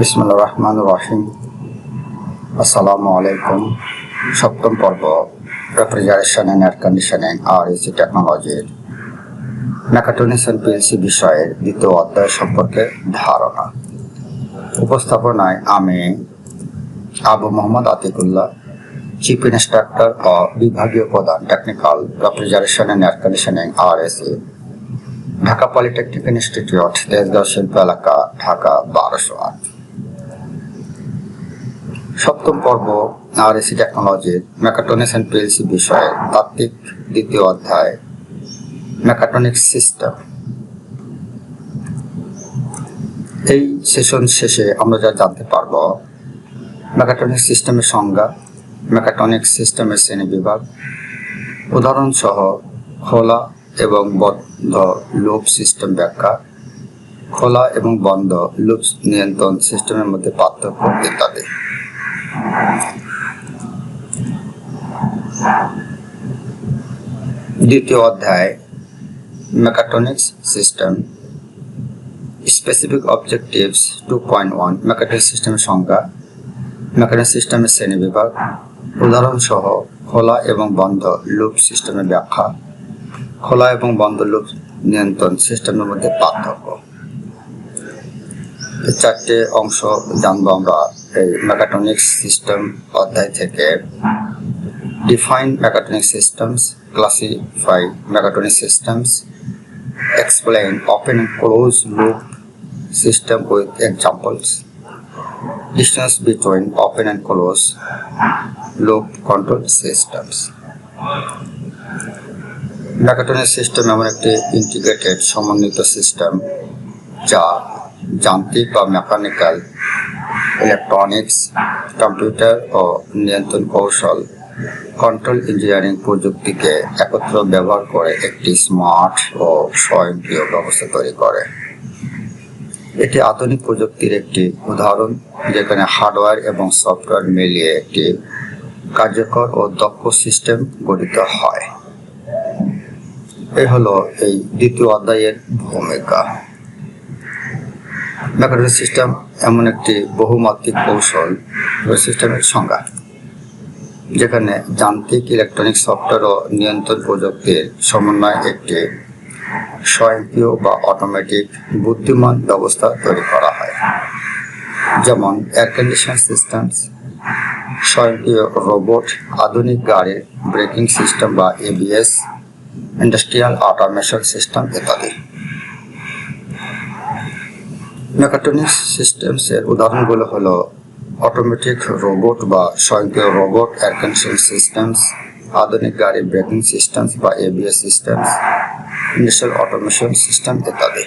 বিসমুল্লাহ রহমান রহিম। আসসালামু আলাইকুম সপ্তম পর্ব refrigeration and air conditioning R AC টেকনোলজির মেকাট্রনিক্স পিএলসি বিষয়ের দ্বিতীয় অধ্যায় সম্পর্কে ধারণা। উপস্থাপনায় আমি আবু মোহাম্মদ আতিকুল্লাহ চিফ ইনস্ট্রাক্টর ও বিভাগীয় প্রধান technical refrigeration and air conditioning R AC Dhaka polytechnic institute Tejgaon শিল্প এলাকা, ঢাকা বারোশো আট। সপ্তম পর্ব আর এসি টেকনোলজির মেকাট্রনিক্স অ্যান্ড পিএলসি বিষয়ে তাত্ত্বিক দ্বিতীয় অধ্যায় মেকাট্রনিক্স সিস্টেম এই সেশন শেষে আমরা যা জানতে পারব মেকাট্রনিক সিস্টেমের সংজ্ঞা মেকাট্রনিক সিস্টেমের শ্রেণি বিভাগ। উদাহরণ সহ খোলা এবং বন্ধ লুপ সিস্টেম ব্যাখ্যা, খোলা এবং বন্ধ লুপ নিয়ন্ত্রণ সিস্টেমের মধ্যে পার্থক্য ইত্যাদি। দ্বিতীয় অধ্যায় mechatronics system specific objectives two point one mechatronic সিস্টেমের সংজ্ঞা মেকানিক সিস্টেমের শ্রেণি বিভাগ উদাহরণ সহ খোলা এবং বন্ধ লুপ সিস্টেমের ব্যাখ্যা, খোলা এবং বন্ধ লুপ নিয়ন্ত্রণ সিস্টেমের মধ্যে পার্থক্য। চারটে অংশ জানব আমরা এই মেকাট্রনিক্স সিস্টেম অধ্যায় থেকে define mechatronic systems classify mechatronic systems explain, open and closed loop system with examples. Distance between open and closed loop control systems. Mechatronic system এমন একটি ইন্টিগ্রেটেড সমন্বিত সিস্টেম যা যান্ত্রিক বা মেকানিক্যাল ইলেকট্রনিক্স কম্পিউটার ও নিয়ন্ত্রণ কৌশল কন্ট্রোল ইঞ্জিনিয়ারিং প্রযুক্তিকে একত্র ব্যবহার করে একটি স্মার্ট ও স্বয়ংক্রিয় ব্যবস্থা তৈরি করে। এটি আধুনিক প্রযুক্তির একটি উদাহরণ, যেখানে হার্ডওয়্যার এবং সফটওয়্যার মিলিয়ে একটি কার্যকর ও দক্ষ সিস্টেম গঠিত হয়। এই হলো এই দ্বিতীয় অধ্যায়ের ভূমিকা। মেকানিক সিস্টেম এমন একটি বহুমাত্রিক কৌশল সিস্টেমের সংজ্ঞা, যেখানে যান্ত্রিক ইলেকট্রনিক সফটওয়্যার ও নিয়ন্ত্রণ প্রযুক্তির সমন্বয়ে একটি স্বয়ংক্রিয় বা অটোমেটিক বুদ্ধিমান ব্যবস্থা তৈরি করা হয়। যেমন এয়ার কন্ডিশন সিস্টেমস স্বয়ংক্রিয় রোবট, আধুনিক গাড়ির ব্রেকিং সিস্টেম বা এবিএস ইন্ডাস্ট্রিয়াল অটোমেশন সিস্টেম ইত্যাদি। মেকাট্রনিক্স সিস্টেমসের উদাহরণগুলো হলো অটোমেটিক রোবট বা স্বয়ংক্রিয় রোবট এয়ার কন্ডিশন সিস্টেমস আধুনিক গাড়ি ব্রেকিং সিস্টেমস বা ABS systems industrial automation system ইত্যাদি।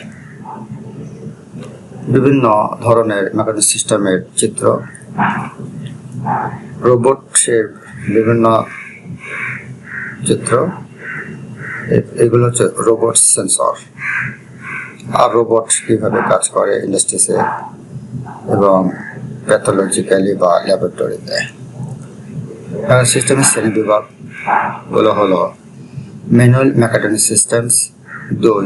বিভিন্ন ধরনের মেকানিক সিস্টেমের চিত্র। রোবটের বিভিন্ন চিত্র। এগুলো হচ্ছে রোবট সেন্সর আর রোবট কীভাবে কাজ করে ইন্ডাস্ট্রিসে এবং প্যাথোলজিক্যালি বা ল্যাবরেটরিতে? সিস্টেমের শ্রেণি বিভাগগুলো হলো ম্যানুয়াল মেকাট্রনিক সিস্টেমস দুই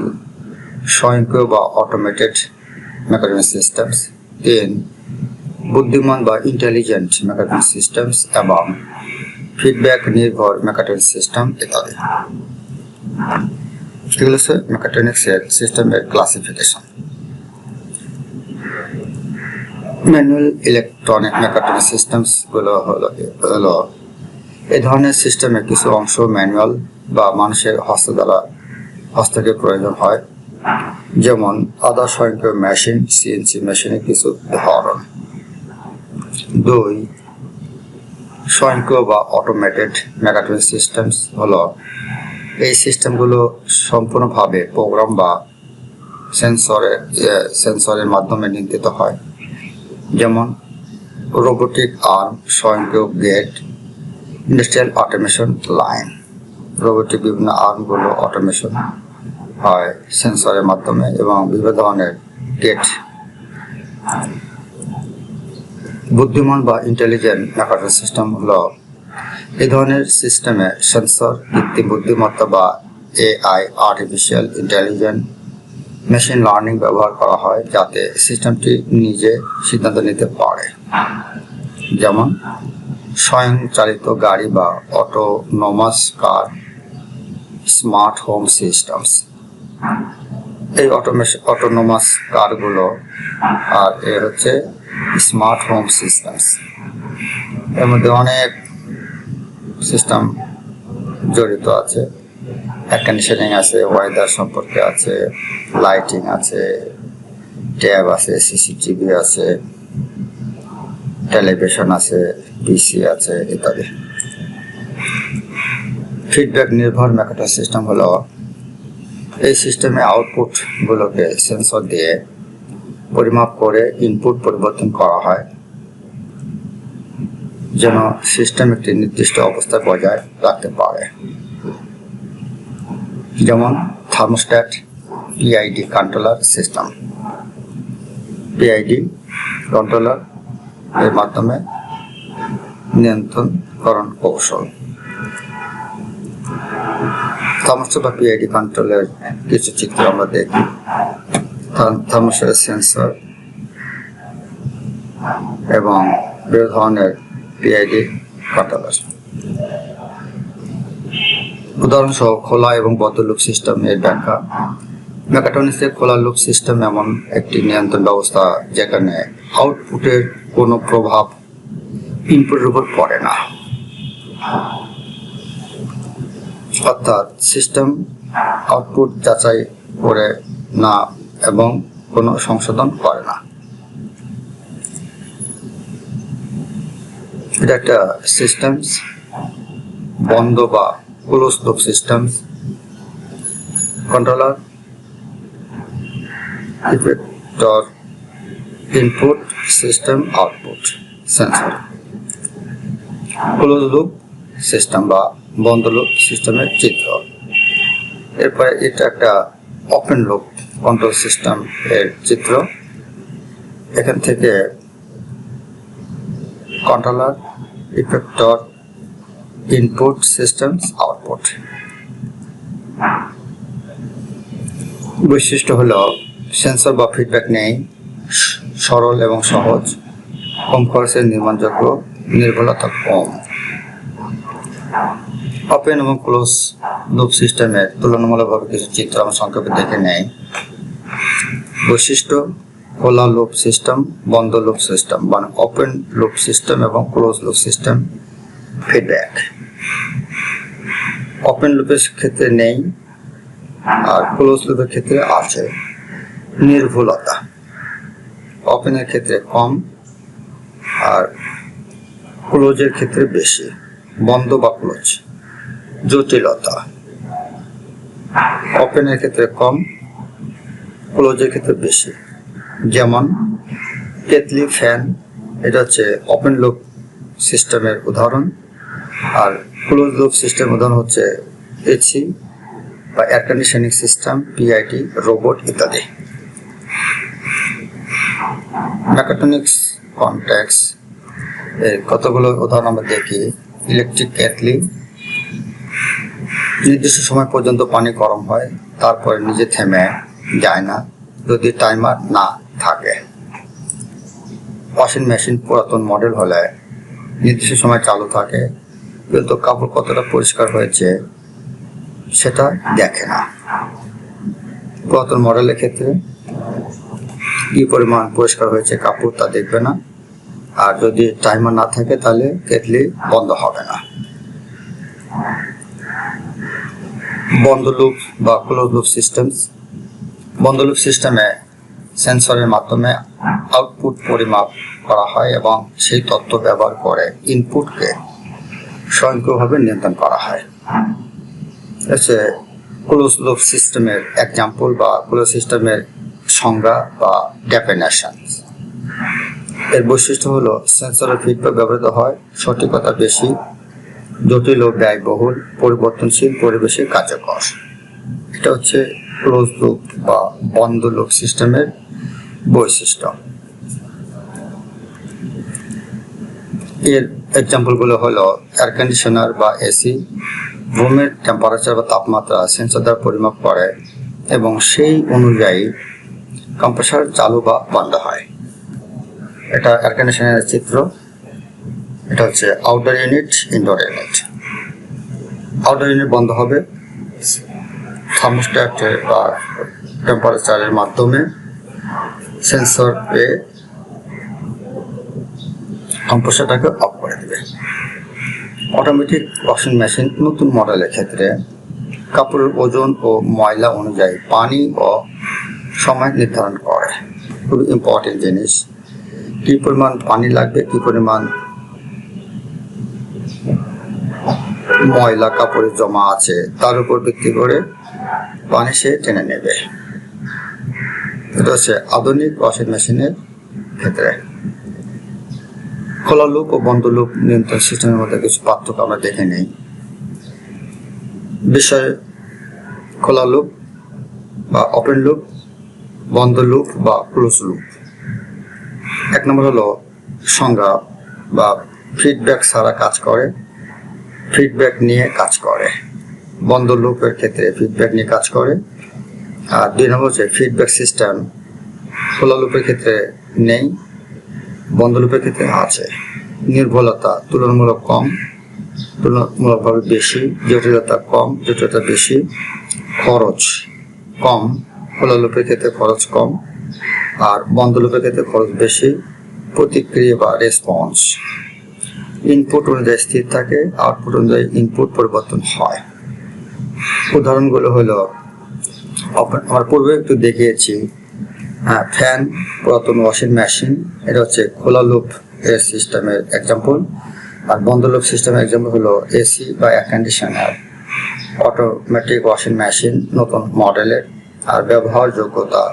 স্বয়ংক্রিয় বা অটোমেটেড মেকাট্রনিক সিস্টেমস, তিন, বুদ্ধিমান বা ইন্টেলিজেন্ট মেকাট্রনিক সিস্টেমস এবং ফিডব্যাক নির্ভর মেকাট্রনিক সিস্টেম ইত্যাদি। এগুলো হচ্ছে মেকাট্রনিক্সের সিস্টেমের ক্লাসিফিকেশন ম্যানুয়াল ইলেকট্রনিক মেকাট্রনিক সিস্টেমসগুলো হলো হলো এই ধরনের সিস্টেমে কিছু অংশ ম্যানুয়াল বা মানুষের হস্ত দ্বারা হস্তক্ষেপ প্রয়োজন হয়। যেমন, আধা স্বয়ংক্রিয় মেশিন সিএনসি মেশিনের কিছু ধরন। দুই, স্বয়ংক্রিয় বা অটোমেটেড মেকাট্রনিক সিস্টেমস হলো এই সিস্টেমগুলো সম্পূর্ণভাবে প্রোগ্রাম বা সেন্সরের সেন্সরের মাধ্যমে নিয়ন্ত্রিত হয়। যেমন, রোবোটিক আর্ম, স্বয়ংক্রিয় gate, industrial automation line. Robotic বিভিন্ন আর্মগুলো অটোমেশন হয় সেন্সরের মাধ্যমে এবং বিভিন্ন ধরনের গেট। বুদ্ধিমান বা ইন্টেলিজেন্ট মেকাট্রনিক সিস্টেম হলো এই ধরনের সিস্টেমে সেন্সর, কৃত্রিম বুদ্ধিমত্তা বা AI artificial intelligent machine learning ব্যবহার করা হয় যাতে সিস্টেমটি নিজে সিদ্ধান্ত নিতে পারে। যেমন, স্বয়ংচালিত গাড়ি বা autonomous car smart home systems এই অটোমেশন অটোনোমাস কারগুলো আর এ হচ্ছে স্মার্ট হোম সিস্টেমস এর মধ্যে অনেক সিস্টেম জড়িত আছে। এয়ার কন্ডিশনিং আছে ওয়েদার সম্পর্কে আছে লাইটিং আছে ট্যাব আছে সিসিটিভি আছে টেলিভিশন আছে পিসি আছে ইত্যাদি। ফিডব্যাক নির্ভর মেকাটা সিস্টেম হলো, এই সিস্টেমে আউটপুটগুলোকে সেন্সর দিয়ে পরিমাপ করে ইনপুট পরিবর্তন করা হয়। যেন সিস্টেম একটি নির্দিষ্ট অবস্থায় বজায় রাখতে পারে। যেমন thermostat PID controller system PID controller এর মাধ্যমে নিয়ন্ত্রণকরণ কৌশল। থার্মোস্ট্যাট বা পিআইডি কন্ট্রোলের কিছু চিত্র আমরা দেখি। থার্মোস্ট্যাটের সেন্সর এবং বিভিন্ন ধরনের পিআইডি কন্ট্রোলার উদাহরণসহ খোলা এবং বদ্ধ সিস্টেম এর ব্যাখ্যা। মেকাট্রনিক্সের খোলা লুপ সিস্টেম এমন একটি নিয়ন্ত্রণ ব্যবস্থা যেখানে আউটপুটের কোনো প্রভাব ইনপুটের উপর পড়ে না। অর্থাৎ সিস্টেম আউটপুট যাচাই করে না এবং কোনো সংশোধন করে না। এটা একটা সিস্টেমস বন্ধ বা close loop systems controller effector input system output sensor close loop system বা বন্ধ লুপ সিস্টেমের চিত্র। এরপরে এটা একটা ওপেন লুপ কন্ট্রোল সিস্টেম এর চিত্র। এখান থেকে controller effector input systems output বৈশিষ্ট্য হলো সেন্সর বা ফিডব্যাক নেই, সরল এবং সহজ, কম খরচের নির্মাণযোগ্য, নির্ভুলতা কম। ওপেন এবং ক্লোজ লুপ সিস্টেমের তুলনামূলকভাবে কিছু চিত্র আমরা সংক্ষেপে দেখে নেই। বৈশিষ্ট্য খোলা লুপ সিস্টেম বন্ধ লুপ সিস্টেম মানে ওপেন লুপ সিস্টেম এবং close loop system feedback open লুপের ক্ষেত্রে নেই, আর ক্লোজ লুপের ক্ষেত্রে আছে। নির্ভুলতা। ওপেনের ক্ষেত্রে কম, আর ক্লোজের ক্ষেত্রে বেশি। বন্ধ বা ক্লোজ জটিলতা। ওপেনের ক্ষেত্রে কম ক্লোজের ক্ষেত্রে বেশি। যেমন কেতলি ফ্যান, এটা হচ্ছে ওপেন লুপ সিস্টেমের উদাহরণ। আর ক্লোজ লুপ সিস্টেম উদাহরণ হচ্ছে এসি বা air conditioning system PIT robot ইত্যাদি। মেকাটনিক্স কন্ট্যাক্স এর কতগুলো উদাহরণ আমরা দেখি? ইলেকট্রিক কেটলি নির্দিষ্ট সময় পর্যন্ত পানি গরম হয়, তারপরে নিজে থেমে যায় না। যদি টাইমার না থাকে। ওয়াশিং মেশিন পুরাতন মডেল হলে নির্দিষ্ট সময় চালু থাকে, কিন্তু কাপড় কতটা পরিষ্কার হয়েছে সেটা দেখে না। পুরাতন মডেলের ক্ষেত্রে কি পরিমাণ পরিষ্কার হয়েছে কাপড় তা দেখবে না। আর যদি টাইমার না থাকে তাহলে কেটলি বন্ধ হবে না। বন্ধ লুপ বা ক্লোজ লুপ সিস্টেমস বন্ধ লুপ সিস্টেমে সেন্সরের মাধ্যমে আউটপুট পরিমাপ করা হয় এবং সেই তথ্য ব্যবহার করে ইনপুটকে স্বয়ংক্রিয়ভাবে নিয়ন্ত্রণ করা হয়। হচ্ছে ক্লোজ লুপ সিস্টেমের এক্সাম্পল বা ক্লোজ সিস্টেমের সংজ্ঞা বা ডেফিনেশন এর বৈশিষ্ট্য হলো সেন্সরের ফিডব্যাক ব্যবহৃত হয় সঠিকতা বেশি, জটিল ও ব্যয়বহুল, পরিবর্তনশীল, পরিবেশে কার্যকর। এটা হচ্ছে ক্লোজ লুপ বা বন্ধ লুপ সিস্টেমের বৈশিষ্ট্য। এর এক্সাম্পলগুলো হলো এয়ার কন্ডিশনার বা এসি রুমের টেম্পারেচার বা তাপমাত্রা সেন্সর দ্বারা পরিমাপ করে এবং সেই অনুযায়ী কম্প্রেসার চালু বা বন্ধ হয়। এটা এয়ার কন্ডিশনের চিত্র। এটা হচ্ছে outdoor unit indoor unit outdoor unit বন্ধ হবে থার্মোস্ট্যাট বা টেম্পারেচারের মাধ্যমে। সেন্সর পেয়ে কম্প্রেসারটাকে অফ করে দেবে। অটোমেটিক ওয়াশিং মেশিন নতুন মডেলের ক্ষেত্রে কাপড়ের ওজন ও ময়লা অনুযায়ী পানি ও সময় নির্ধারণ করে। খুবই ইম্পর্টেন্ট জিনিস। কী পরিমাণ পানি লাগবে, কী পরিমাণ ময়লা কাপড়ে জমা আছে, তার উপর ভিত্তি করে পানি সে টেনে নেবে। এটা হচ্ছে আধুনিক ওয়াশিং মেশিনের ক্ষেত্রে। খোলা লুপ ও বন্ধ লুপ নিয়ন্ত্রণ সিস্টেমের মধ্যে কিছু পার্থক্য আমরা দেখে নেই। বিষয়, খোলা লুপ বা ওপেন লুপ, বন্ধ লুপ বা ক্লোজ লুপ। এক নম্বর হলো সংজ্ঞা বা ফিডব্যাক ছাড়া কাজ করে ফিডব্যাক নিয়ে কাজ করে। বন্ধ লুপের ক্ষেত্রে ফিডব্যাক নিয়ে কাজ করে। আর দুই নম্বর হচ্ছে ফিডব্যাক সিস্টেম খোলা লুপের ক্ষেত্রে নেই, বন্ধ লুপের ক্ষেত্রে আছে। নির্ভুলতা তুলনামূলক কম, তুলনামূলকভাবে বেশি, জটিলতা কম, জটিলতা বেশি, খরচ কম, খোলা লুপের ক্ষেত্রে খরচ কম, আর বন্ধ লুপের ক্ষেত্রে খরচ বেশি, প্রতিক্রিয়া বা রেসপন্স ইনপুট অনুযায়ী স্থির থাকে আউটপুট অনুযায়ী ইনপুট পরিবর্তন হয়। উদাহরণগুলো হলো আমরা পূর্বে একটু দেখিয়েছি। হ্যাঁ ফ্যান, পুরাতন ওয়াশিং মেশিন, এটা হচ্ছে খোলা লুপ এর সিস্টেমের এক্সাম্পল আর বন্ধ লুপ সিস্টেমের এক্সাম্পল হলো এসি বা air conditioner automatic washing machine নতুন মডেলের। আর ব্যবহার যোগ্যতা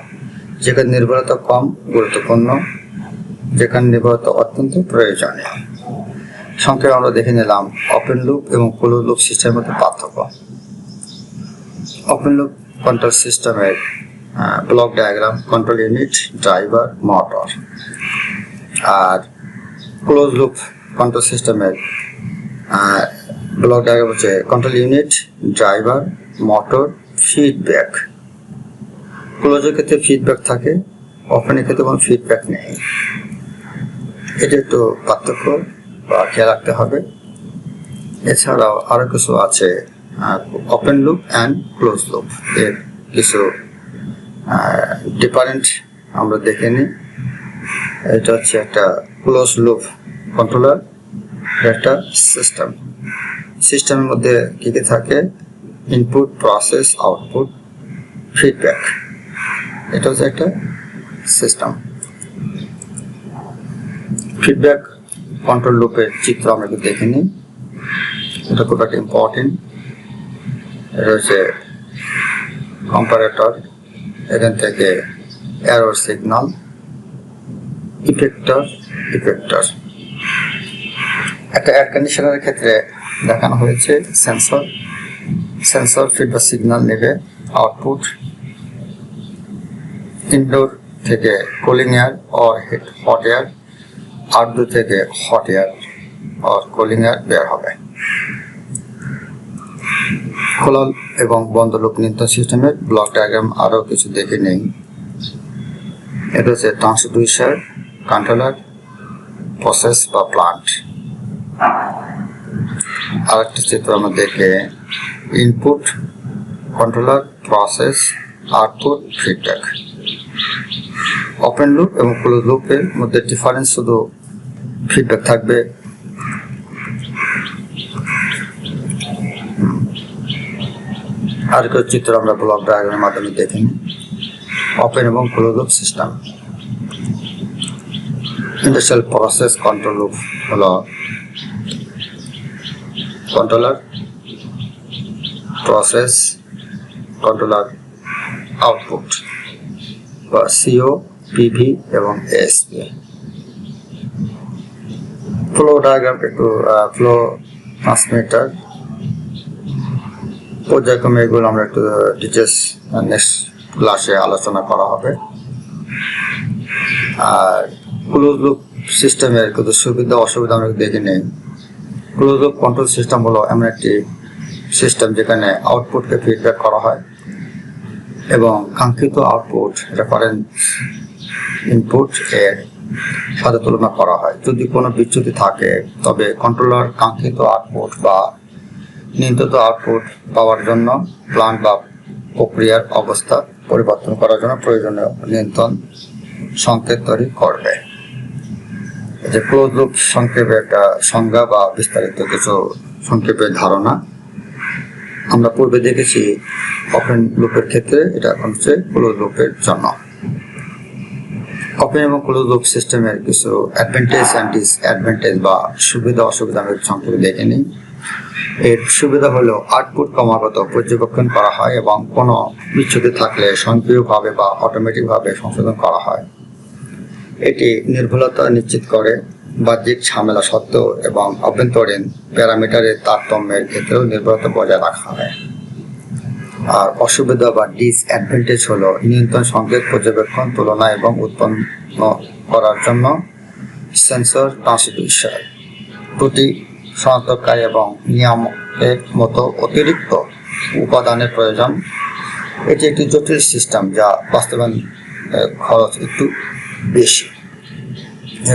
যেখানে নির্ভরতা কম, গুরুত্বপূর্ণ, যেখানে নির্ভরতা অত্যন্ত প্রয়োজনীয়। সংক্ষেপে আমরা দেখে নিলাম ওপেন লুপ এবং ক্লোজ লুপ সিস্টেমের মধ্যে পার্থক্য। ওপেন লুপ কন্ট্রোল সিস্টেমের block diagram control unit driver motor আর ক্লোজ লুপ কন্ট্রোল সিস্টেমের ব্লক ডায়াগ্রাম হচ্ছে control unit driver motor feedback ক্লোজের ক্ষেত্রে ফিডব্যাক থাকে ওপেনের ক্ষেত্রে কোনো ফিডব্যাক নেই। এটা একটু পার্থক্য বা খেয়াল রাখতে হবে। এছাড়াও আরও কিছু আছে open loop and close loop এর কিছু ডিফারেন্ট আমরা দেখে নিই। এটা হচ্ছে একটা ক্লোজ লুপ কন্ট্রোলার একটা সিস্টেম সিস্টেমের মধ্যে কী কী থাকে? ইনপুট প্রসেস আউটপুট ফিডব্যাক এটা হচ্ছে একটা সিস্টেম ফিডব্যাক কন্ট্রোল লুপের চিত্র আমরা একটু দেখে নিই। এটা খুব একটা ইম্পর্টেন্ট হচ্ছে কম্পারেটর এখান থেকে এরর সিগনাল ইফেক্টর ইফেক্টর একটা এয়ার কন্ডিশনারের ক্ষেত্রে দেখানো হয়েছে সেন্সর সেন্সর ফিডব্যাক সিগন্যাল নেবে আউটপুট ইনডোর থেকে cooling air or hot air outdoor থেকে hot air or cooling air বের হবে। খোলা এবং বন্ধ লুপ নিয়ন্ত্রণ সিস্টেমের ব্লক ডায়াগ্রাম আরও কিছু দেখে নেই। এটা হচ্ছে ট্রান্সডিউসার কন্ট্রোলার, প্রসেস বা প্লান্ট। আরেকটি চিত্র আমরা দেখে input, controller, process, output, feedback. Open loop এবং ক্লোজ লুপের মধ্যে ডিফারেন্স শুধু ফিডব্যাক থাকবে আর একটা চিত্র আমরা ব্লক ডায়াগ্রামের মাধ্যমে দেখে নিই ওপেন এবং close loop system industrial process control loop হলো কন্ট্রোলার প্রসেস কন্ট্রোলার আউটপুট বা সিও পিভি এবং এসপি ফ্লো ডায়াগ্রাম একটু ফ্লো ট্রান্সমিটার পর্যায়ক্রমে এগুলো আমরা একটু ডিটেলস নেক্সট ক্লাসে আলোচনা করা হবে। আর ক্লোজ লুপ সিস্টেমের কিন্তু সুবিধা, অসুবিধা আমরা দেখে নেই। ক্লোজ লুপ কন্ট্রোল সিস্টেম হলো এমন একটি সিস্টেম যেখানে আউটপুটকে ফিডব্যাক করা হয় এবং কাঙ্ক্ষিত আউটপুট রেফারেন্স ইনপুট এর সাথে তুলনা করা হয়। যদি কোনো বিচ্যুতি থাকে, তবে কন্ট্রোলার কাঙ্ক্ষিত আউটপুট বা নিয়ন্ত্রিত আউটপুট পাওয়ার জন্য প্ল্যান বা প্রক্রিয়ার অবস্থা পরিবর্তন করার জন্য প্রয়োজনীয় নিয়ন্ত্রণ সংকেত তৈরি করবে। যে ক্লোজ লুপ সংক্ষেপে একটা সংজ্ঞা বা বিস্তারিত কিছু সংক্ষেপে ধারণা। আমরা পূর্বে দেখেছি ওপেন লুপের ক্ষেত্রে এটা এখন হচ্ছে ক্লোজ লুপের জন্য। ওপেন এবং ক্লোজ লুপ সিস্টেমের কিছু অ্যাডভান্টেজ অ্যান্ড ডিসঅ্যাডভান্টেজ বা সুবিধা অসুবিধা আমি সংক্ষেপে দেখে নিই। এর সুবিধা হলো আউটপুট ক্রমাগত পর্যবেক্ষণ করা হয় এবং কোনো বিচ্ছুতি থাকলে স্বয়ংক্রিয়ভাবে বা অটোমেটিকভাবে সংশোধন করা হয়। এটি নির্ভুলতা নিশ্চিত করে, বাহ্যিক ঝামেলা সত্ত্বেও এবং অভ্যন্তরীণ প্যারামিটারের তারতম্যের ক্ষেত্রেও নির্ভরতা বজায় রাখা হয়। আর অসুবিধা বা ডিসঅ্যাডভান্টেজ হলো নিয়ন্ত্রণ সংকেত পর্যবেক্ষণ, তুলনা এবং উৎপন্ন করার জন্য সেন্সর ট্রান্সডিউসার ত্রুটি শনাক্তকারী এবং নিয়ামকের মতো অতিরিক্ত উপাদানের প্রয়োজন। এটি একটি জটিল সিস্টেম যা বাস্তবায়ন খরচ একটু বেশি।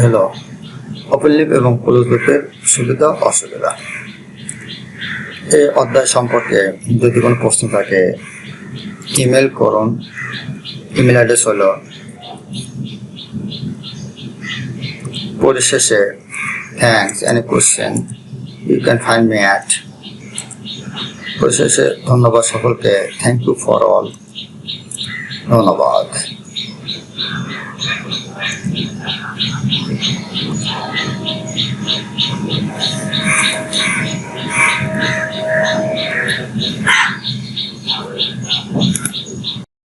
হলো ওপেন লিপ এবং ক্লোজ সুবিধা অসুবিধা। এই অধ্যায় সম্পর্কে যদি কোনো প্রশ্ন থাকে ইমেল করুন। ইমেল অ্যাড্রেস হলো পরিশেষে thanks any question you can find me at পরিশেষে ধন্যবাদ সকলকে. থ্যাংক ইউ ফর অল ধন্যবাদ.